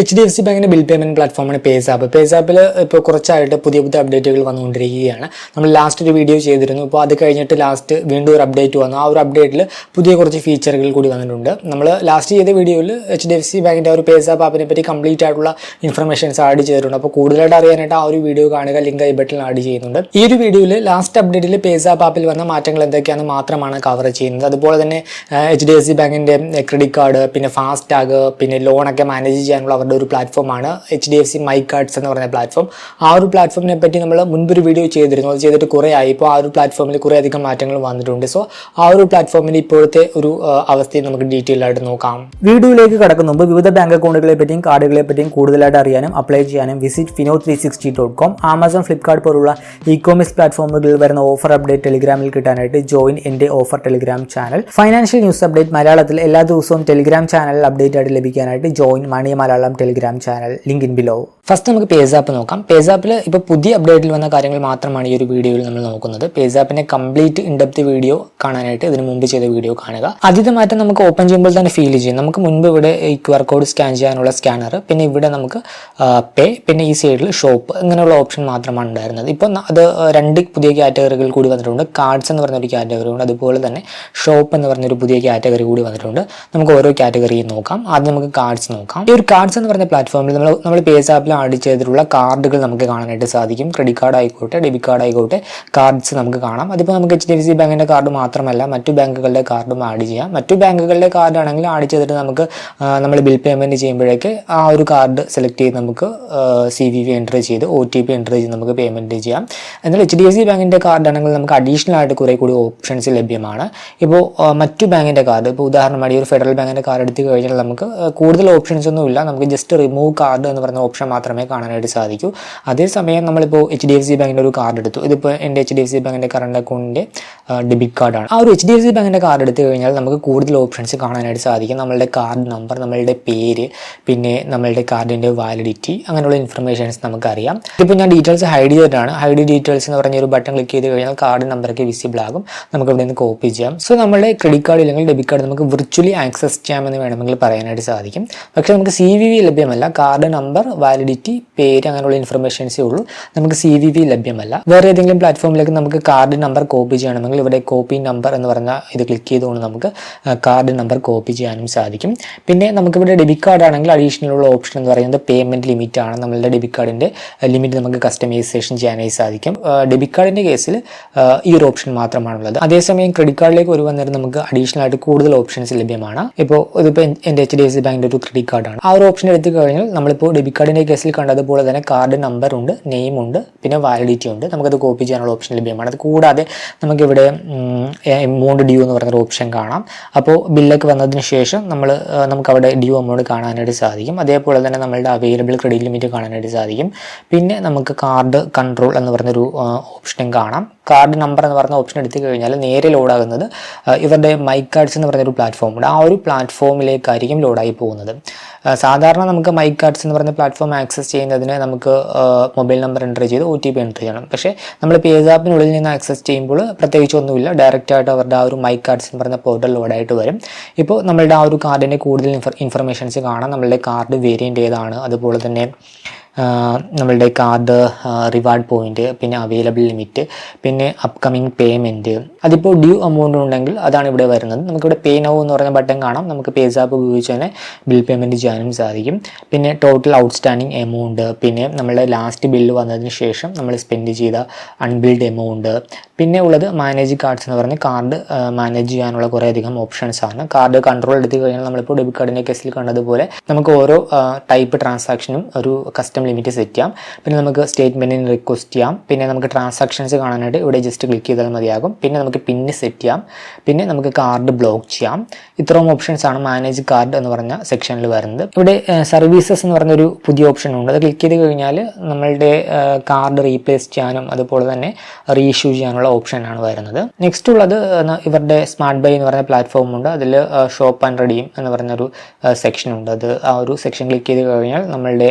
H D F C ബാങ്കിന്റെ bill payment പ്ലാറ്റ്ഫോമാണ് PayZapp പേസാപ്പിൽ ഇപ്പോൾ കുറച്ചായിട്ട് പുതിയ പുതിയ അപ്ഡേറ്റുകൾ വന്നുകൊണ്ടിരിക്കുകയാണ്. നമ്മൾ ലാസ്റ്റ് ഒരു വീഡിയോ ചെയ്തിരുന്നു. ഇപ്പോൾ അത് കഴിഞ്ഞിട്ട് ലാസ്റ്റ് വീണ്ടും ഒരു അപ്ഡേറ്റ് വന്നു. ആ ഒരു അപ്ഡേറ്റിൽ പുതിയ കുറച്ച് ഫീച്ചറുകൾ കൂടി വന്നിട്ടുണ്ട്. നമ്മൾ ലാസ്റ്റ് ചെയ്ത വീഡിയോയിൽ എച്ച് ഡി എഫ് സി ബാങ്കിന്റെ ഒരു പേസാപ്പ് ആപ്പിനെ പറ്റി കംപ്ലീറ്റ് ആയിട്ടുള്ള ഇൻഫർമേഷൻസ് ആഡ് ചെയ്തിട്ടുണ്ട്. അപ്പോൾ കൂടുതലായിട്ട് അറിയാനായിട്ട് ആ ഒരു വീഡിയോ കാണുക. ലിങ്ക് ഐ ബട്ടിൽ ആഡ് ചെയ്യുന്നുണ്ട്. ഈ ഒരു വീഡിയോയിൽ ലാസ്റ്റ് അപ്ഡേറ്റിൽ പേസാപ്പ് ആപ്പിൽ വന്ന മാറ്റങ്ങൾ എന്തൊക്കെയാണെന്ന് മാത്രമാണ് കവർ ചെയ്യുന്നത്. അതുപോലെ തന്നെ എച്ച് ഡി എഫ് സി ബാങ്കിന്റെ ക്രെഡിറ്റ് കാർഡ് പിന്നെ ഫാസ്റ്റാഗ് പിന്നെ ലോണൊക്കെ മാനേജ് ചെയ്യാനുള്ള അവരുടെ ഒരു പ്ലാറ്റ്ഫോമാണ് H D F C my cards എന്ന് പറയുന്ന പ്ലാറ്റ്ഫോം ആ ഒരു പ്ലാറ്റ്ഫോമിനെ പറ്റി നമ്മൾ മുൻപൊരു വീഡിയോ ചെയ്തിരുന്നു. അത് ചെയ്തിട്ട് കുറേ ആയി. ഇപ്പോൾ ആ ഒരു പ്ലാറ്റ്ഫോമിൽ കുറേ അധികം മാറ്റങ്ങൾ വന്നിട്ടുണ്ട്. സോ ആ ഒരു പ്ലാറ്റ്ഫോമിൽ ഇപ്പോഴത്തെ ഒരു അവസ്ഥയെ നമുക്ക് ഡീറ്റെയിൽ ആയിട്ട് നോക്കാം. വീഡിയോയിലേക്ക് കടക്കുന്ന മുമ്പ് വിവിധ ബാങ്ക് അക്കൗണ്ടുകളെ പറ്റിയും കാർഡുകളെ പറ്റിയും കൂടുതലായിട്ട് അറിയാനും അപ്ലൈ ചെയ്യാനും visit Fino three sixty dot com Amazon Flipkart പോലുള്ള ഇ കോമേഴ്സ് പ്ലാറ്റ്ഫോമുകളിൽ വരുന്ന ഓഫർ അപ്ഡേറ്റ് ടെലിഗ്രാമിൽ കിട്ടാനായിട്ട് ജോയിൻ എന്റെ offer telegram channel financial news update മലയാളത്തിൽ എല്ലാ ദിവസവും ടെലിഗ്രാം ചാനലിൽ അപ്ഡേറ്റ് ആയിട്ട് ലഭിക്കാനായിട്ട് join money Malayalam telegram channel link in below first നമുക്ക് പേസാപ്പ് നോക്കാം. പേസാപ്പിൽ ഇപ്പോൾ പുതിയ അപ്ഡേറ്റിൽ വന്ന കാര്യങ്ങൾ മാത്രമാണ് ഈ ഒരു വീഡിയോയിൽ നമ്മൾ നോക്കുന്നത്. പേസാപ്പിന്റെ കംപ്ലീറ്റ് ഇൻഡെപ്ത് വീഡിയോ കാണാനായിട്ട് ഇതിന് മുമ്പ് ചെയ്ത വീഡിയോ കാണുക. ആദ്യത്തെ മാറ്റം നമുക്ക് ഓപ്പൺ ചെയ്യുമ്പോൾ തന്നെ ഫീൽ ചെയ്യും. നമുക്ക് മുൻപ് ഇവിടെ ഈ ക്യു ആർ കോഡ് സ്കാൻ ചെയ്യാനുള്ള സ്കാനർ പിന്നെ ഇവിടെ നമുക്ക് പേ പിന്നെ ഈ സൈഡിൽ ഷോപ്പ് ഇങ്ങനെയുള്ള ഓപ്ഷൻ മാത്രമാണ് ഉണ്ടായിരുന്നത്. ഇപ്പോൾ അത് രണ്ട് പുതിയ കാറ്റഗറികൾ കൂടി വന്നിട്ടുണ്ട്. കാർഡ്സ് എന്ന് പറഞ്ഞൊരു കാറ്റഗറി ഉണ്ട്. അതുപോലെ തന്നെ ഷോപ്പ് എന്ന് പറഞ്ഞൊരു പുതിയ കാറ്റഗറി കൂടി വന്നിട്ടുണ്ട്. നമുക്ക് ഓരോ കാറ്റഗറിയും നോക്കാം. ആദ്യം നമുക്ക് കാർഡ്സ് നോക്കാം. ഈ ഒരു കാർഡ്സ് എന്ന് പറഞ്ഞ പ്ലാറ്റ്ഫോമിൽ നമ്മൾ നമ്മൾ പേസ് ആഡ് ചെയ്തിട്ടുള്ള കാർഡുകൾ നമുക്ക് കാണാനായിട്ട് സാധിക്കും. ക്രെഡിറ്റ് കാർഡ് ആയിക്കോട്ടെ ഡെബിറ്റ് കാർഡ് ആയിക്കോട്ടെ കാർഡ്സ് നമുക്ക് കാണാം. അതിപ്പോൾ നമുക്ക് എച്ച് ഡി എഫ് സി ബാങ്കിന്റെ കാർഡ് മാത്രമല്ല മറ്റു ബാങ്കുകളുടെ കാർഡും ആഡ് ചെയ്യാം. മറ്റു ബാങ്കുകളുടെ കാർഡ് ആണെങ്കിൽ ആഡ് ചെയ്തിട്ട് നമുക്ക് നമ്മൾ ബിൽ പേയ്മെന്റ് ചെയ്യുമ്പോഴേക്ക് ആ ഒരു കാർഡ് സെലക്ട് ചെയ്ത് നമുക്ക് സി വി വി എന്റർ ചെയ്ത് ഒ ടി പി എന്റർ ചെയ്ത് നമുക്ക് പേയ്മെന്റ് ചെയ്യാം. എന്നാൽ എച്ച് ഡി എഫ് സി ബാങ്കിന്റെ കാർഡ് ആണെങ്കിൽ നമുക്ക് അഡീഷണൽ ആയിട്ട് കുറേ കൂടി ഓപ്ഷൻസ് ലഭ്യമാണ്. ഇപ്പോൾ മറ്റു ബാങ്കിന്റെ കാർഡ് ഇപ്പോൾ ഉദാഹരണമായി ഒരു ഫെഡറൽ ബാങ്കിന്റെ കാർഡ് എടുത്തു കഴിഞ്ഞാൽ നമുക്ക് കൂടുതൽ ഓപ്ഷൻസ് ഒന്നും ഇല്ല നമുക്ക് ജസ്റ്റ് റിമൂവ് കാർഡ് എന്ന് പറയുന്ന ഓപ്ഷൻ മാത്രമേ കാണാനായിട്ട് സാധിക്കൂ. അതേസമയം നമ്മളിപ്പോൾ എച്ച് ഡി എഫ് സി ബാങ്കിന്റെ ഒരു കാർഡ് എടുത്തു. ഇതിപ്പോൾ എന്റെ എച്ച് ഡി എഫ് സി ബാങ്കിന്റെ കറണ്ട് അക്കൗണ്ടിന്റെ ഡെബിറ്റ് കാർഡാണ് ആ ഒരു എച്ച് ഡി എഫ് സി ബാങ്കിന്റെ കാർഡ് എടുത്തു കഴിഞ്ഞാൽ നമുക്ക് കൂടുതൽ ഓപ്ഷൻസ് കാണാനായിട്ട് സാധിക്കും. നമ്മളുടെ കാർഡ് നമ്പർ നമ്മളുടെ പേര് പിന്നെ നമ്മളുടെ കാർഡിന്റെ വാലിഡിറ്റി അങ്ങനെയുള്ള ഇൻഫർമേഷൻസ് നമുക്കറിയാം. ഇതിപ്പോൾ ഞാൻ ഡീറ്റെയിൽസ് ഹൈഡ് ചെയ്തിട്ടാണ്. ഹൈഡ് ഡീറ്റെയിൽസ് എന്ന് പറഞ്ഞ ഒരു ബട്ടൺ ക്ലിക്ക് ചെയ്ത് കഴിഞ്ഞാൽ കാർഡ് നമ്പറൊക്കെ വിസിബിൾ ആകും. നമുക്ക് ഇവിടെ നിന്ന് കോപ്പി ചെയ്യാം. സോ നമ്മളുടെ ക്രെഡിറ്റ് കാർഡ് ഇല്ലെങ്കിൽ ഡെബിറ്റ് കാർഡ് നമുക്ക് വിർച്വലി ആക്സസ് ചെയ്യാമെന്ന് വേണമെങ്കിൽ പറയാനായിട്ട് സാധിക്കും. പക്ഷേ നമുക്ക് സി വി വി ലഭ്യമല്ല. കാർഡ് നമ്പർ വാലിഡിറ്റി പേര് അങ്ങനെയുള്ള ഇൻഫർമേഷൻസേ ഉള്ളൂ. നമുക്ക് സി വി വി ലഭ്യമല്ല. വേറെ ഏതെങ്കിലും പ്ലാറ്റ്ഫോമിലേക്ക് നമുക്ക് കാർഡ് നമ്പർ കോപ്പി ചെയ്യണമെങ്കിൽ ഇവിടെ കോപ്പി നമ്പർ എന്ന് പറഞ്ഞ ഇത് ക്ലിക്ക് ചെയ്തുകൊണ്ട് നമുക്ക് കാർഡ് നമ്പർ കോപ്പി ചെയ്യാനും സാധിക്കും. പിന്നെ നമുക്കിവിടെ ഡെബിറ്റ് കാർഡ് ആണെങ്കിൽ അഡീഷണൽ ഉള്ള ഓപ്ഷൻ എന്ന് പറയുന്നത് പേയ്മെന്റ് ലിമിറ്റ് ആണ്. നമ്മളുടെ ഡെബിറ്റ് കാർഡിന്റെ ലിമിറ്റ് നമുക്ക് കസ്റ്റമൈസേഷൻ ചെയ്യാനായി സാധിക്കും. ഡെബിറ്റ് കാർഡിന്റെ കേസിൽ ഈ ഒരു ഓപ്ഷൻ മാത്രമാണുള്ളത്. അതേസമയം ക്രെഡിറ്റ് കാർഡിലേക്ക് ഒരു വന്നേരം നമുക്ക് അഡീഷണൽ ആയിട്ട് കൂടുതൽ ഓപ്ഷൻസ് ലഭ്യമാണ്. ഇപ്പോൾ ഇതിപ്പോൾ എന്റെ എച്ച് ഡി എഫ് സി ബാങ്കിന്റെ ഒരു ക്രെഡിറ്റ് കാർഡാണ് ആ ഒരു ഓപ്ഷൻ എടുത്തു കഴിഞ്ഞാൽ നമ്മളിപ്പോൾ ഡെബിറ്റ് കാർഡിന്റെ കേസിൽ കണ്ടതുപോലെ തന്നെ കാർഡ് നമ്പർ ഉണ്ട് നെയിം ഉണ്ട് പിന്നെ വാലിഡിറ്റി ഉണ്ട്. നമുക്കത് കോപ്പി ചെയ്യാനുള്ള ഓപ്ഷൻ ലഭ്യമാണ്. അത് കൂടാതെ നമുക്കിവിടെ എമൗണ്ട് ഡ്യൂ എന്ന് പറഞ്ഞൊരു ഓപ്ഷൻ കാണാം. അപ്പോൾ ബില്ലൊക്കെ വന്നതിന് ശേഷം നമ്മൾ നമുക്ക് അവിടെ ഡ്യൂ എമൗണ്ട് കാണാനായിട്ട് സാധിക്കും. അതേപോലെ തന്നെ നമ്മളുടെ അവൈലബിൾ ക്രെഡിറ്റ് ലിമിറ്റ് കാണാനായിട്ട് സാധിക്കും. പിന്നെ നമുക്ക് കാർഡ് കൺട്രോൾ എന്ന് പറഞ്ഞൊരു ഓപ്ഷനും കാണാം. കാർഡ് നമ്പർ എന്ന് പറഞ്ഞ ഓപ്ഷൻ എടുത്തു കഴിഞ്ഞാൽ നേരെ ലോഡാകുന്നത് ഇവരുടെ മൈ കാർഡ്സ് എന്ന് പറഞ്ഞൊരു പ്ലാറ്റ്ഫോം ഉണ്ട്. ആ ഒരു പ്ലാറ്റ്ഫോമിലേക്കായിരിക്കും ലോഡായി പോകുന്നത്. സാധാരണ നമുക്ക് മൈ കാർഡ്സ് എന്ന് പറഞ്ഞ പ്ലാറ്റ്ഫോം ആക്സസ് ചെയ്യുന്നതിന് നമുക്ക് മൊബൈൽ നമ്പർ എന്റർ ചെയ്ത് ഒ ടി പി എന്റർ ചെയ്യണം. പക്ഷേ നമ്മൾ പേസാപ്പിനുള്ളിൽ നിന്ന് ആക്സസ് ചെയ്യുമ്പോൾ പ്രത്യേകിച്ച് ഒന്നുമില്ല. ഡയറക്റ്റായിട്ട് അവരുടെ ആ ഒരു മൈ കാർഡ്സ് എന്ന് പറയുന്ന പോർട്ടൽ ലോഡായിട്ട് വരും. ഇപ്പോൾ നമ്മളുടെ ആ ഒരു കാർഡിന്റെ കൂടുതൽ ഇൻഫർ ഇൻഫർമേഷൻസ് കാണാം. നമ്മളുടെ കാർഡ് വേരിയന്റ് ഏതാണ്. അതുപോലെ തന്നെ നമ്മളുടെ കാർഡ് റിവാർഡ് പോയിന്റ് പിന്നെ അവൈലബിൾ ലിമിറ്റ് പിന്നെ അപ്കമിങ് പേയ്മെന്റ് അതിപ്പോൾ ഡ്യൂ എമൗണ്ട് ഉണ്ടെങ്കിൽ അതാണ് ഇവിടെ വരുന്നത്. നമുക്കിവിടെ പേ നൗ എന്ന് പറയുന്ന ബട്ടൺ കാണാം. നമുക്ക് പേസാപ്പ് ഉപയോഗിച്ച് തന്നെ ബിൽ പേയ്മെന്റ് ചെയ്യാനും സാധിക്കും. പിന്നെ ടോട്ടൽ ഔട്ട്സ്റ്റാൻഡിങ് എമൗണ്ട് പിന്നെ നമ്മളുടെ ലാസ്റ്റ് ബില്ല് വന്നതിന് ശേഷം നമ്മൾ സ്പെൻഡ് ചെയ്ത അൺബിൽഡ് എമൗണ്ട് പിന്നെ ഉള്ളത് മാനേജ് കാർഡ്സ് എന്ന് പറഞ്ഞ് കാർഡ് മാനേജ് ചെയ്യാനുള്ള കുറേ അധികം ഓപ്ഷൻസ് ആണ്. കാർഡ് കൺട്രോൾ എടുത്തു കഴിഞ്ഞാൽ നമ്മളിപ്പോൾ ഡെബിറ്റ് കാർഡിന്റെ കേസിൽ കണ്ടതുപോലെ നമുക്ക് ഓരോ ടൈപ്പ് ട്രാൻസാക്ഷനും ഒരു കസ്റ്റം ലിമിറ്റ് സെറ്റ് ചെയ്യാം. പിന്നെ നമുക്ക് സ്റ്റേറ്റ്മെന്റിന് റിക്വസ്റ്റ് ചെയ്യാം. പിന്നെ നമുക്ക് ട്രാൻസാക്ഷൻസ് കാണാനായിട്ട് ഇവിടെ ജസ്റ്റ് ക്ലിക്ക് ചെയ്താൽ മതിയാകും. പിന്നെ നമുക്ക് പിന്ന് സെറ്റ് ചെയ്യാം. പിന്നെ നമുക്ക് കാർഡ് ബ്ലോക്ക് ചെയ്യാം. ഇത്രയും ഓപ്ഷൻസ് ആണ് മാനേജ് കാർഡ് എന്ന് പറഞ്ഞ സെക്ഷനിൽ വരുന്നത്. ഇവിടെ സർവീസസ് എന്ന് പറഞ്ഞൊരു പുതിയ ഓപ്ഷൻ ഉണ്ട്. അത് ക്ലിക്ക് ചെയ്ത് കഴിഞ്ഞാൽ നമ്മളുടെ കാർഡ് റീപ്ലേസ് ചെയ്യാനും അതുപോലെ തന്നെ റീഇഷ്യൂ ചെയ്യാനുള്ള ഓപ്ഷനാണ് വരുന്നത്. നെക്സ്റ്റ് ഉള്ളത് ഇവരുടെ സ്മാർട്ട് ബൈ എന്ന് പറഞ്ഞ പ്ലാറ്റ്ഫോം ഉണ്ട്. അതിൽ ഷോപ്പ് ആൻഡ് റെഡീം എന്ന് പറഞ്ഞൊരു സെക്ഷൻ ഉണ്ട്. അത് ആ ഒരു സെക്ഷൻ ക്ലിക്ക് ചെയ്ത് കഴിഞ്ഞാൽ നമ്മളുടെ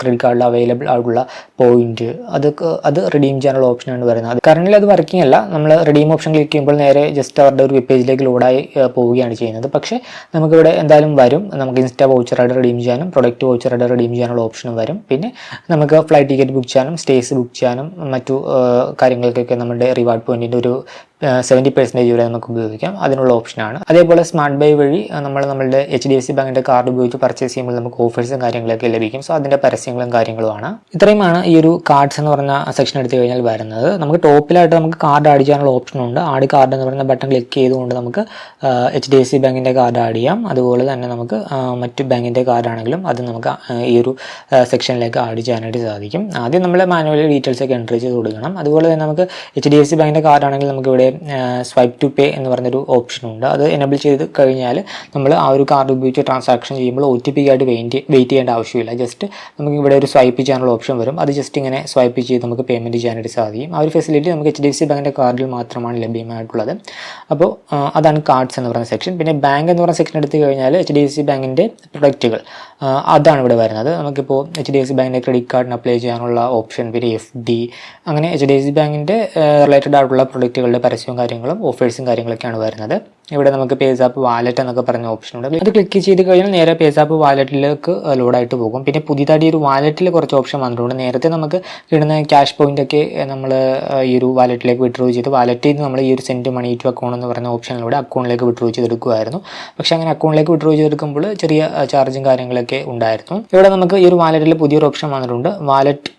ക്രെഡിറ്റ് കാർഡിൽ അവൈലബിൾ ആയിട്ടുള്ള പോയിന്റ് അതൊക്കെ അത് റിഡീം ചെയ്യാനുള്ള ഓപ്ഷനാണ് അത് കറണ്ടിൽ അത് വർക്കിംഗ് അല്ല. നമ്മൾ റിഡീം ഓപ്ഷൻ ക്ലിക്ക് ചെയ്യുമ്പോൾ നേരെ ജസ്റ്റ് അവരുടെ ഒരു വെബ് പേജിലേക്ക് ലോഡായി പോവുകയാണ് ചെയ്യുന്നത്. പക്ഷേ നമുക്കിവിടെ എന്തായാലും വരും. നമുക്ക് ഇൻസ്റ്റാ വൗച്ചറായിട്ട് റിഡീം ചെയ്യാനും പ്രൊഡക്റ്റ് വൗച്ചറായിട്ട് റിഡീം ചെയ്യാനുള്ള ഓപ്ഷനും വരും. പിന്നെ നമുക്ക് ഫ്ലൈറ്റ് ടിക്കറ്റ് ബുക്ക് ചെയ്യാനും സ്റ്റേസ് ബുക്ക് ചെയ്യാനും മറ്റു കാര്യങ്ങൾക്കൊക്കെ നമ്മുടെ റിവാർഡ് പോയിന്റിന്റെ ഒരു സെവന്റി പെർസെന്റേജ് വരെ നമുക്ക് ഉപയോഗിക്കാം. അതിനുള്ള ഓപ്ഷനാണ് അതേപോലെ സ്മാർട്ട് ബൈ വഴി നമ്മൾ നമ്മളുടെ എച്ച് ഡി എഫ് സി ബാങ്കിന്റെ കാർഡ് ഉപയോഗിച്ച് പർച്ചേസ് ചെയ്യുമ്പോൾ നമുക്ക് ഓഫേഴ്സും കാര്യങ്ങളൊക്കെ ലഭിക്കും. സോ അതിന്റെ പരസ്യങ്ങളും കാര്യങ്ങളുമാണ്. ഇത്രയുമാണ് ഈ ഒരു കാർഡ്സ് എന്ന് പറഞ്ഞ സെക്ഷൻ എടുത്തു കഴിഞ്ഞാൽ വരുന്നത്. നമുക്ക് ടോപ്പിലായിട്ട് നമുക്ക് കാർഡ് ആഡ് ചെയ്യാനുള്ള ഓപ്ഷനുണ്ട് ആഡ് കാർഡ് എന്ന് പറയുന്ന ബട്ടൺ ക്ലിക്ക് ചെയ്തുകൊണ്ട് നമുക്ക് എച്ച് ഡി എഫ് സി ബാങ്കിന്റെ കാർഡ് ആഡ് ചെയ്യാം. അതുപോലെ തന്നെ നമുക്ക് മറ്റു ബാങ്കിന്റെ കാർഡാണെങ്കിലും അത് നമുക്ക് ഈ ഒരു സെക്ഷനിലേക്ക് ആഡ് ചെയ്യാനായിട്ട് സാധിക്കും. ആദ്യം നമ്മൾ മാനുവലി ഡീറ്റെയിൽസ് ഒക്കെ എൻട്രി ചെയ്ത് കൊടുക്കണം. അതുപോലെ തന്നെ നമുക്ക് എച്ച് ഡി എഫ് സി ബാങ്കിന്റെ കാർഡ് ആണെങ്കിൽ നമുക്ക് ഇവിടെ സ്വൈപ്പ് ടു പേ എന്ന് പറഞ്ഞൊരു ഓപ്ഷനുണ്ട് അത് എനബിൾ ചെയ്ത് കഴിഞ്ഞാൽ നമ്മൾ ആ ഒരു കാർഡ് ഉപയോഗിച്ച് ട്രാൻസാക്ഷൻ ചെയ്യുമ്പോൾ ഒ ടി പി ആയിട്ട് വെയിറ്റ് വെയിറ്റ് ചെയ്യേണ്ട ആവശ്യമില്ല. ജസ്റ്റ് നമുക്ക് ഇവിടെ ഒരു സ്വൈപ്പ് ചെയ്യാനുള്ള ഓപ്ഷൻ വരും. അത് ജസ്റ്റ് ഇങ്ങനെ സ്വൈപ്പ് ചെയ്ത് നമുക്ക് പേയ്മെന്റ് ചെയ്യാനായിട്ട് സാധിക്കും. ആ ഒരു ഫെസിലിറ്റി നമുക്ക് എച്ച് ഡി എഫ് സി ബാങ്കിന്റെ കാർഡിൽ മാത്രമാണ് ലഭ്യമായിട്ടുള്ളത്. അപ്പോൾ അതാണ് കാർഡ്സ് എന്ന് പറയുന്ന സെക്ഷൻ പിന്നെ ബാങ്ക് എന്ന് പറയുന്ന സെക്ഷൻ എടുത്തു കഴിഞ്ഞാൽ എച്ച് ഡി എഫ് സി ബാങ്കിന്റെ പ്രൊഡക്റ്റുകൾ അതാണ് ഇവിടെ വരുന്നത്. നമുക്കിപ്പോൾ എച്ച് ഡി എഫ് സി ബാങ്കിന്റെ ക്രെഡിറ്റ് കാർഡിന് അപ്ലൈ ചെയ്യാനുള്ള ഓപ്ഷൻ പിന്നെ എഫ് ഡി അങ്ങനെ എച്ച് ഡി എഫ് സി ബാങ്കിന്റെ റിലേറ്റഡ് ആയിട്ടുള്ള പ്രൊഡക്റ്റുകളുടെ പരസ്യവും കാര്യങ്ങളും ഓഫേഴ്സും കാര്യങ്ങളൊക്കെയാണ് വരുന്നത്. ഇവിടെ നമുക്ക് പേസാപ്പ് വാലറ്റ് എന്നൊക്കെ പറഞ്ഞ ഓപ്ഷൻ ഉണ്ട്. അത് ക്ലിക്ക് ചെയ്ത് കഴിഞ്ഞാൽ നേരെ പേസാപ്പ് വാലറ്റിലേക്ക് ലോഡായിട്ട് പോകും. പിന്നെ പുതിയതായിട്ട് ഈ ഒരു വാലറ്റിൽ കുറച്ച് ഓപ്ഷൻ വന്നിട്ടുണ്ട്. നേരത്തെ നമുക്ക് കിട്ടുന്ന ക്യാഷ് പോയിന്റ് ഒക്കെ നമ്മൾ ഈ ഒരു വാലറ്റിലേക്ക് വിഡ്രോ ചെയ്ത് വാലറ്റിൽ നിന്ന് നമ്മൾ ഈ ഒരു സെന്റ് മണി ടു അക്കൗണ്ട് എന്ന് പറയുന്ന ഓപ്ഷനിലൂടെ അക്കൗണ്ടിലേക്ക് വിഡ്രോ ചെയ്തെടുക്കുമായിരുന്നു പക്ഷേ അങ്ങനെ അക്കൗണ്ടിലേക്ക് വിഡ്രോ ചെയ്തെടുക്കുമ്പോൾ ചെറിയ ചാർജും കാര്യങ്ങളൊക്കെ ഉണ്ടായിരുന്നു. ഇവിടെ നമുക്ക് ഈ ഒരു വാലറ്റിൽ പുതിയൊരു ഓപ്ഷൻ വന്നിട്ടുണ്ട്. Wallet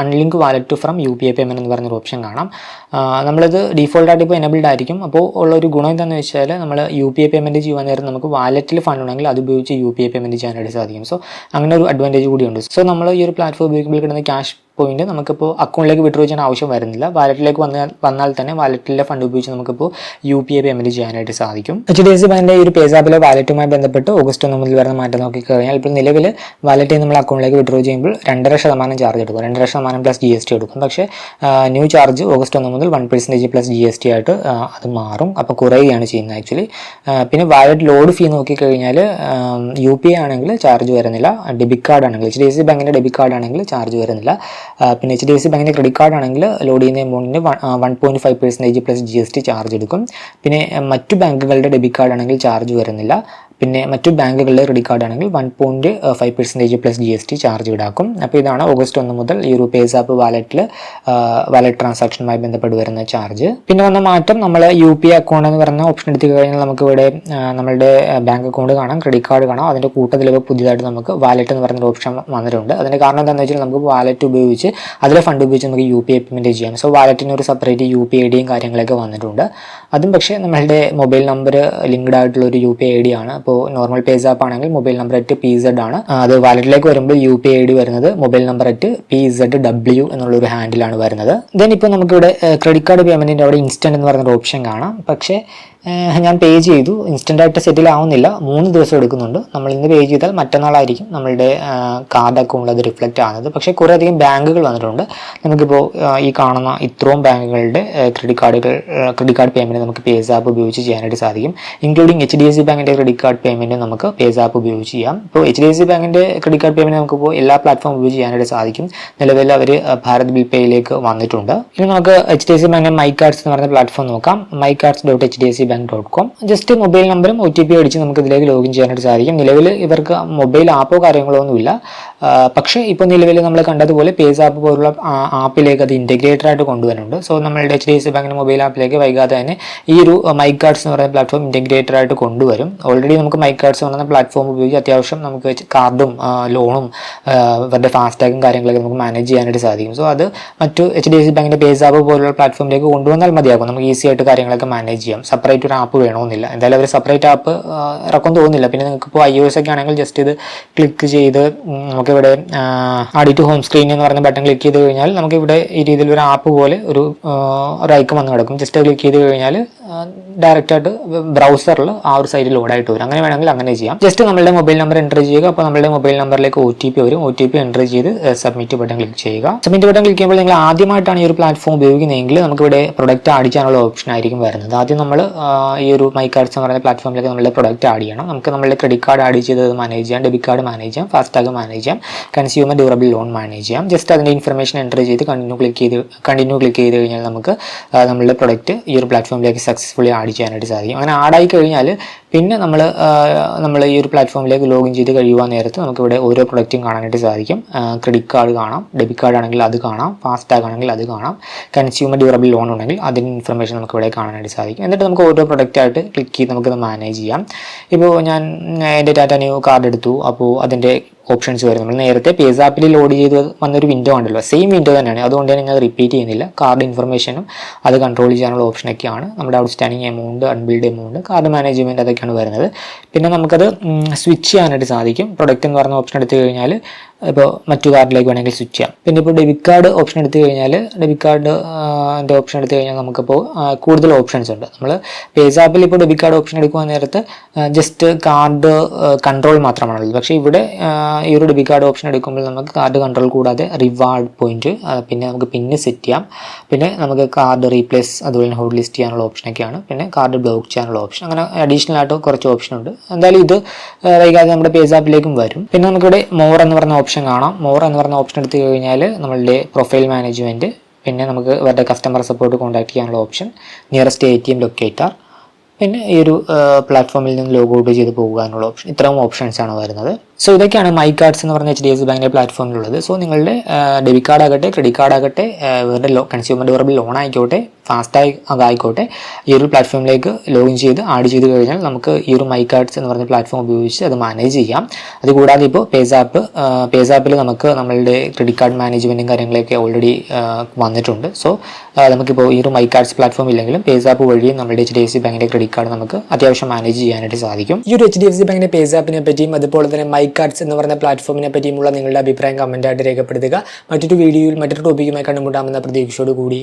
unlink wallet from U P I payment എന്ന് പറഞ്ഞൊരു ഓപ്ഷൻ കാണാം. നമ്മളിത് ഡീഫോൾട്ടായിട്ട് ഇപ്പോൾ എനബിൾഡ് ആയിരിക്കും. അപ്പോൾ ഉള്ള ഒരു ഗുണം എന്താണെന്ന് വെച്ചാൽ നമ്മൾ യു പി ഐ പേയ്മെന്റ് ചെയ്യുവാൻ നേരം നമുക്ക് വാലറ്റിൽ ഫണ്ട് ഉണ്ടെങ്കിൽ അത് ഉപയോഗിച്ച് യു പി ഐ പേയ്മെന്റ് ചെയ്യാനായിട്ട് സാധിക്കും. സോ അങ്ങനെ ഒരു അഡ്വാന്റേജ് കൂടിയുണ്ട്. സോ നമ്മൾ ഈ ഒരു പ്ലാറ്റ്ഫോം ഉപയോഗിക്കുമ്പോൾ കിട്ടുന്ന ക്യാഷ് പോയിന്റ് നമുക്കിപ്പോൾ അക്കൗണ്ടിലേക്ക് വിഡ്രോ ചെയ്യാൻ ആവശ്യം വരുന്നില്ല. വാലറ്റിലേക്ക് വന്നാൽ വന്നാൽ തന്നെ വാലറ്റിലെ ഫണ്ട് ഉപയോഗിച്ച് നമുക്കിപ്പോൾ യു പി ഐ പേയ്മെന്റ് ചെയ്യാനായിട്ട് സാധിക്കും. എച്ച് ഡി എഫ് സി ബാങ്കിന്റെ ഒരു പേസാപ്പിലെ വാലറ്റുമായി ബന്ധപ്പെട്ട് ഓഗസ്റ്റ് ഒന്ന് മുതൽ വരുന്ന മാറ്റം നോക്കിക്കഴിഞ്ഞാൽ ഇപ്പോൾ നിലവിൽ വാലറ്റിൽ നമ്മൾ അക്കൗണ്ടിലേക്ക് വിഡ്രോ ചെയ്യുമ്പോൾ രണ്ടര ശതമാനം ചാർജ് എടുക്കും. രണ്ടര ശതമാനം പ്ലസ് ജി എസ് ടി എടുക്കും. പക്ഷേ ന്യൂ ചാർജ് ഓഗസ്റ്റ് ഒന്ന് മുതൽ one percentage plus G S T ആയിട്ട് അത് മാറും. അപ്പോൾ കുറയുകയാണ് ചെയ്യുന്നത് ആക്ച്വലി പിന്നെ വാലറ്റ് ലോഡ് ഫീ നോക്കിക്കഴിഞ്ഞാൽ യു പി ഐ ആണെങ്കിൽ ചാർജ് വരുന്നില്ല. ഡെബിറ്റ് കാർഡ് ആണെങ്കിൽ എച്ച് ഡി എഫ് സി ബാങ്കിന്റെ ഡെബിറ്റ് കാർഡ് ആണെങ്കിൽ ചാർജ് വരുന്നില്ല. പിന്നെ എച്ച് ഡി എഫ് സി ബാങ്കിന്റെ ക്രെഡിറ്റ് കാർഡ് ആണെങ്കിൽ ലോഡ് ചെയ്യുന്ന എമൗണ്ടിന് one point five percentage plus G S T charge എടുക്കും. പിന്നെ മറ്റു ബാങ്കുകളുടെ ഡെബിറ്റ് കാർഡ് ആണെങ്കിൽ ചാർജ് വരുന്നില്ല. പിന്നെ മറ്റു ബാങ്കുകളിലെ ക്രെഡിറ്റ് കാർഡ് ആണെങ്കിൽ one point five percentage plus G S T charge ഈടാക്കും. അപ്പോൾ ഇതാണ് ഓഗസ്റ്റ് ഒന്ന് മുതൽ ഈ ഒരു പേസാപ്പ് വാലറ്റിൽ വാലറ്റ് ട്രാൻസാക്ഷനുമായി ബന്ധപ്പെട്ട് വരുന്ന ചാർജ് പിന്നെ വന്ന മാറ്റം നമ്മൾ യു പി അക്കൗണ്ട് എന്ന് പറഞ്ഞ ഓപ്ഷൻ എടുത്തു കഴിഞ്ഞാൽ നമുക്ക് ഇവിടെ നമ്മളുടെ ബാങ്ക് അക്കൗണ്ട് കാണാം ക്രെഡിറ്റ് കാർഡ് കാണാം. അതിന്റെ കൂട്ടത്തിൽ ഇപ്പോൾ പുതിയതായിട്ട് നമുക്ക് വാലറ്റ് എന്ന് പറഞ്ഞൊരു ഓപ്ഷൻ വന്നിട്ടുണ്ട്. അതിന്റെ കാരണം എന്താണെന്ന് വെച്ചാൽ നമുക്ക് വാലറ്റ് ഉപയോഗിച്ച് അതിലെ ഫണ്ട് ഉപയോഗിച്ച് നമുക്ക് യു പി ഐ പേയ്മെന്റ് ചെയ്യാം. സോ വാലറ്റിന് ഒരു സെപ്പറേറ്റ് യു പി ഐ ഡിയും കാര്യങ്ങളൊക്കെ വന്നിട്ടുണ്ട്. അതും പക്ഷേ നമ്മളുടെ മൊബൈൽ നമ്പർ ലിങ്ക്ഡ് ആയിട്ടുള്ള ഒരു യു പി ഐ ഡി ആണ്. അപ്പോൾ നോർമൽ പേസ് ആപ്പ് ആണെങ്കിൽ mobile number at P Z ആണ്. അത് വാലറ്റിലേക്ക് വരുമ്പോൾ യു പി ഐ ഡി വരുന്നത് mobile number at P Z W എന്നുള്ള ഒരു ഹാൻഡിലാണ് വരുന്നത്. ദെൻ ഇപ്പോൾ നമുക്കിവിടെ ക്രെഡിറ്റ് കാർഡ് പേയ്മെന്റിന്റെ അവിടെ ഇൻസ്റ്റന്റ് എന്ന് പറയുന്ന ഓപ്ഷൻ കാണാം. പക്ഷേ ഞാൻ പേ ചെയ്തു. ഇൻസ്റ്റന്റ് ആയിട്ട് സെറ്റിൽ ആവുന്നില്ല. മൂന്ന് ദിവസം എടുക്കുന്നുണ്ട്. നമ്മൾ ഇന്ന് പേ ചെയ്താൽ മറ്റന്നാളായിരിക്കും നമ്മളുടെ കാർഡ് അക്കൗണ്ടിൽ അത് റിഫ്ലക്റ്റ് ആകുന്നത് പക്ഷേ കുറേ അധികം ബാങ്കുകൾ വന്നിട്ടുണ്ട്. നമുക്കിപ്പോൾ ഈ കാണുന്ന ഇത്രയും ബാങ്കുകളുടെ ക്രെഡിറ്റ് കാർഡുകൾ ക്രെഡിറ്റ് കാർഡ് പേയ്മെന്റ് നമുക്ക് പേസ് ആപ്പ് ഉപയോഗിച്ച് ചെയ്യാനായിട്ട് സാധിക്കും. Including H D F C ബാങ്കിന്റെ ക്രെഡിറ്റ് കാർഡ് പേയ്മെന്റ് നമുക്ക് പേസാപ്പ് ഉപയോഗിച്ച് ചെയ്യാം. ഇപ്പോൾ എച്ച് ഡി എഫ് സി ബാങ്കിന്റെ ക്രെഡിറ്റ് കാർഡ് പേയ്മെന്റ് നമുക്കിപ്പോൾ എല്ലാ പ്ലാറ്റ്ഫോം ഉപയോഗിച്ച് ചെയ്യാനായിട്ട് സാധിക്കും. നിലവിൽ അവർ ഭാരത് ബിൽ പേയിലേക്ക് വന്നിട്ടുണ്ട്. ഇനി നമുക്ക് എച്ച് ഡി എഫ് സി ബാങ്കിന്റെ മൈ കാർഡ്സ് എന്ന് പറയുന്ന പ്ലാറ്റ്ഫോം നോക്കാം. My cards dot H D F C bank dot com just mobile നമ്പറും ഒ ടി പി അടിച്ച് നമുക്ക് ഇതിലേക്ക് ലോഗിൻ ചെയ്യാനായിട്ട് സാധിക്കും. നിലവിൽ ഇവർക്ക് മൊബൈൽ ആപ്പോ കാര്യങ്ങളോ ഒന്നുമില്ല. പക്ഷേ ഇപ്പോൾ നിലവിൽ നമ്മൾ കണ്ടതുപോലെ പേസ് ആപ്പ് പോലുള്ള ആപ്പിലേക്ക് അത് ഇന്റഗ്രേറ്റഡ് ആയിട്ട് കൊണ്ടുവരുന്നുണ്ട്. സോ നമ്മളുടെ എച്ച് ഡി എഫ് സി ബാങ്കിന്റെ മൊബൈൽ ആപ്പിലേക്ക് വൈകാതെ തന്നെ ഈ ഒരു മൈ കാർഡ്സ് എന്ന് പറയുന്ന പ്ലാറ്റ്ഫോം ഇന്റഗ്രേറ്റഡ് ആയിട്ട് കൊണ്ടുവരും. ഓൾറെഡി നമുക്ക് മൈ കാർഡ്സ് എന്ന് പറയുന്ന പ്ലാറ്റ്ഫോം ഉപയോഗിച്ച് അത്യാവശ്യം നമുക്ക് കാർഡും ലോണും ഇവരുടെ ഫാസ്റ്റാഗും കാര്യങ്ങളൊക്കെ നമുക്ക് മാനേജ് ചെയ്യാനായിട്ട് സാധിക്കും. സോ അത് മറ്റു എച്ച് ഡി എഫ് സി ബാങ്കിന്റെ പേസ് പോലുള്ള പ്ലാറ്റ്ഫോമിലേക്ക് കൊണ്ടുവന്നാൽ മതിയാകും. നമുക്ക് ഈസി ആയിട്ട് കാര്യങ്ങളൊക്കെ മാനേജ് ചെയ്യാം. സെപ്പറേറ്റ് ഒരു ആപ്പ് വേണമെന്നില്ല. എന്തായാലും അവർ സെപ്പറേറ്റ് ആപ്പ് ഇറക്കം തോന്നുന്നില്ല. പിന്നെ നിങ്ങൾക്ക് ഇപ്പോൾ ഐ ഒ എസ് ഒക്കെ ആണെങ്കിൽ ജസ്റ്റ് ഇത് ക്ലിക്ക് ചെയ്ത് ഉം, നമുക്കിവിടെ ആഡി ടു ഹോം സ്ക്രീൻ എന്ന് പറയുന്ന ബട്ടൺ ക്ലിക്ക് ചെയ്ത് കഴിഞ്ഞാൽ നമുക്ക് ഇവിടെ ഈ രീതിയിൽ ഒരു ആപ്പ് പോലെ ഒരു ഒരു ഐക്കൺ വന്ന് കിടക്കും. ജസ്റ്റ് ക്ലിക്ക് ചെയ്ത് കഴിഞ്ഞാൽ ഡയറക്റ്റായിട്ട് ബ്രൗസറിൽ ആ ഒരു സൈറ്റിൽ ലോഡായിട്ട് വരും. അങ്ങനെ വേണമെങ്കിൽ അങ്ങനെ ചെയ്യാം. ജസ്റ്റ് നമ്മളുടെ മൊബൈൽ നമ്പർ എന്റർ ചെയ്യുക. അപ്പോൾ നമ്മളുടെ മൊബൈൽ നമ്പറിലേക്ക് ഒ ടി പി വരും. ഒ ടി പി എന്റർ ചെയ്ത് സബ്മിറ്റ് ബട്ടൺ ക്ലിക്ക് ചെയ്യുക. സബ്മിറ്റ് ബട്ടൺ ക്ലിക്ക് ചെയ്യുമ്പോൾ നിങ്ങൾ ആദ്യമായിട്ടാണ് ഈ ഒരു പ്ലാറ്റ്ഫോം ഉപയോഗിക്കുന്നതെങ്കിൽ നമുക്കിവിടെ പ്രൊഡക്റ്റ് ആഡ് ചെയ്യാനുള്ള ഓപ്ഷൻ ആയിരിക്കും വരുന്നത്. ആദ്യം നമ്മൾ ഈ ഒരു മൈ കാർഡ്സ് എന്ന് പറയുന്ന പ്ലാറ്റ്ഫോമിലേക്ക് നമ്മളുടെ പ്രൊഡക്റ്റ് ആഡ് ചെയ്യണം. നമുക്ക് നമ്മളുടെ ക്രെഡിറ്റ് കാർഡ് ആഡ് ചെയ്ത് മാനേജ് ചെയ്യാം. ഡെബിറ്റ് കാർഡ് മാനേജ് ചെയ്യാം. ഫാസ്റ്റാഗ് മാനേജ് ചെയ്യാം. കൺസ്യൂമർ ഡ്യൂറബിൾ ലോൺ മാനേജ് ചെയ്യാം. ജസ്റ്റ് അതിന്റെ ഇൻഫർമേഷൻ എന്റർ ചെയ്ത് കണ്ടിന്യൂ ക്ലിക്ക് ചെയ്ത് കണ്ടിന്യൂ ക്ലിക്ക് ചെയ്ത് കഴിഞ്ഞാൽ നമുക്ക് നമ്മളുടെ പ്രൊഡക്റ്റ് ഈ ഒരു പ്ലാറ്റ്ഫോമിലേക്ക് സക്സസ്ഫുള്ളി ആഡ് ചെയ്യാനായിട്ട് സാധിക്കും. അങ്ങനെ ആഡായി കഴിഞ്ഞാൽ പിന്നെ നമ്മൾ നമ്മൾ ഈ ഒരു പ്ലാറ്റ്ഫോമിലേക്ക് ലോഗിൻ ചെയ്ത് കഴിയുവാൻ നേരത്ത് നമുക്കിവിടെ ഓരോ പ്രൊഡക്റ്റും കാണാനായിട്ട് സാധിക്കും. ക്രെഡിറ്റ് കാർഡ് കാണാം ഡെബിറ്റ് കാർഡ് ആണെങ്കിൽ അത് കാണാം ഫാസ്റ്റാഗ് ആണെങ്കിൽ അത് കാണാം കൺസ്യൂമർ ഡ്യൂറബിൾ ലോൺ ഉണ്ടെങ്കിൽ അതിന്റെ ഇൻഫർമേഷൻ നമുക്ക് ഇവിടെ കാണാനായിട്ട് സാധിക്കും. എന്നിട്ട് നമുക്ക് ഓരോ പ്രൊഡക്റ്റ് ആയിട്ട് ക്ലിക്ക് ചെയ്ത് നമുക്കത് മാനേജ് ചെയ്യാം. ഇപ്പോൾ ഞാൻ എന്റെ ടാറ്റ ന്യൂ കാർഡ് എടുത്തു. അപ്പോൾ അതിന്റെ ഓപ്ഷൻസ് വരും നമ്മൾ നേരത്തെ പേസാപ്പിൽ ലോഡ് ചെയ്ത് വന്നൊരു വിൻഡോ ഉണ്ടല്ലോ സെയിം വിൻഡോ തന്നെയാണ്. അതുകൊണ്ട് തന്നെ ഞാൻ റിപ്പീറ്റ് ചെയ്യുന്നില്ല. കാർഡ് ഇൻഫർമേഷനും അത് കൺട്രോൾ ചെയ്യാനുള്ള ഓപ്ഷനൊക്കെയാണ് നമ്മുടെ outstanding amount unbilled amount card management അതൊക്കെയാണ് വരുന്നത്. പിന്നെ നമുക്കത് സ്വിച്ച് ചെയ്യാനായിട്ട് സാധിക്കും. പ്രൊഡക്റ്റ് എന്ന് പറഞ്ഞ ഓപ്ഷൻ എടുത്തു കഴിഞ്ഞാൽ ഇപ്പോൾ മറ്റു കാർഡിലേക്ക് വേണമെങ്കിൽ സ്വിച്ച് ചെയ്യാം. പിന്നെ ഇപ്പോൾ ഡെബിറ്റ് കാർഡ് ഓപ്ഷൻ എടുത്തു കഴിഞ്ഞാൽ ഡെബിറ്റ് കാർഡ് എന്റെ ഓപ്ഷൻ എടുത്തു കഴിഞ്ഞാൽ നമുക്കിപ്പോൾ കൂടുതൽ ഓപ്ഷൻസ് ഉണ്ട്. നമ്മൾ പേസാപ്പിൽ ഇപ്പോൾ ഡെബിറ്റ് കാർഡ് ഓപ്ഷൻ എടുക്കുവാൻ നേരത്ത് ജസ്റ്റ് കാർഡ് കൺട്രോൾ മാത്രമാണുള്ളത്. പക്ഷേ ഇവിടെ ഈ ഒരു ഡെബിറ്റ് കാർഡ് ഓപ്ഷൻ എടുക്കുമ്പോൾ നമുക്ക് കാർഡ് കൺട്രോൾ കൂടാതെ റിവാർഡ് പോയിന്റ് പിന്നെ നമുക്ക് പിന്ന് സെറ്റ് ചെയ്യാം. പിന്നെ നമുക്ക് കാർഡ് റീപ്ലേസ് അതുപോലെ തന്നെ ഹോട്ട് ലിസ്റ്റ് ചെയ്യാനുള്ള ഓപ്ഷനൊക്കെയാണ് പിന്നെ കാർഡ് ബ്ലോക്ക് ചെയ്യാനുള്ള ഓപ്ഷൻ അങ്ങനെ അഡീഷണൽ ആയിട്ട് കുറച്ച് ഓപ്ഷൻ ഉണ്ട്. എന്തായാലും ഇത് വൈകാതെ നമ്മുടെ പേസാപ്പിലേക്കും വരും. പിന്നെ നമുക്കിവിടെ മോർ എന്ന് പറഞ്ഞ ഓപ്ഷൻ കാണാം. മോർ എന്ന് പറഞ്ഞ ഓപ്ഷൻ എടുത്തു കഴിഞ്ഞാൽ നമ്മളുടെ പ്രൊഫൈൽ മാനേജ്മെന്റ് പിന്നെ നമുക്ക് ഇവരുടെ കസ്റ്റമർ സപ്പോർട്ട് കോൺടാക്ട് ചെയ്യാനുള്ള option nearest A T M locator പിന്നെ ഈ ഒരു പ്ലാറ്റ്ഫോമിൽ നിന്ന് ലോഗ് ഔട്ട് ചെയ്ത് പോകാനുള്ള ഓപ്ഷൻ ഇത്രയും ഓപ്ഷൻസ് ആണ് വരുന്നത്. സോ ഇതൊക്കെയാണ് മൈ കാർഡ്സ് എന്ന് പറഞ്ഞ എച്ച് ഡി എഫ് സി ബാങ്കിന്റെ പ്ലാറ്റ്ഫോമിലുള്ളത് സോ നിങ്ങളുടെ ഡെബിറ്റ് കാർഡ് ആകട്ടെ ക്രെഡിറ്റ് കാർഡ് ആകട്ടെ ഇവരുടെ ലോ കൺസ്യൂമർ ഡ്യൂറബിൾ ലോൺ ആയിക്കോട്ടെ ഫാസ്റ്റായി അതായിക്കോട്ടെ ഈ ഒരു പ്ലാറ്റ്ഫോമിലേക്ക് ലോഗിൻ ചെയ്ത് ആഡ് ചെയ്ത് കഴിഞ്ഞാൽ നമുക്ക് ഈ ഒരു മൈ കാർഡ്സ് എന്ന് പറഞ്ഞ പ്ലാറ്റ്ഫോം ഉപയോഗിച്ച് അത് മാനേജ് ചെയ്യാം. അതുകൂടാതെ ഇപ്പോൾ പേസാപ്പ് പേസാപ്പിൽ നമുക്ക് നമ്മളുടെ ക്രെഡിറ്റ് കാർഡ് മാനേജ്മെന്റും കാര്യങ്ങളൊക്കെ ഓൾറെഡി വന്നിട്ടുണ്ട്. സോ നമുക്കിപ്പോൾ ഈ ഒരു മൈ കാർഡ്സ് പ്ലാറ്റ്ഫോം ഇല്ലെങ്കിലും പേസാപ്പ് വഴി നമ്മുടെ എച്ച് ഡി എഫ് സി ബാങ്കിന്റെ ക്രെഡിറ്റ് കാർഡ് നമുക്ക് അത്യാവശ്യം മാനേജ് ചെയ്യാനായിട്ട് സാധിക്കും. ഈ ഒരു എച്ച് ഡി എഫ് സി ബാങ്കിന്റെ പേസാപ്പിനെ പറ്റിയും അതുപോലെ തന്നെ മൈ കാർഡ്സ് എന്ന് പറഞ്ഞ പ്ലാറ്റ്ഫോമിനെ പറ്റിയുമുള്ള നിങ്ങളുടെ അഭിപ്രായം കമന്റായിട്ട് രേഖപ്പെടുത്തുക. മറ്റൊരു വീഡിയോയിൽ മറ്റൊരു ടോപ്പിക്കുമായി കണ്ടുമുട്ടാമെന്ന പ്രതീക്ഷയോട് കൂടി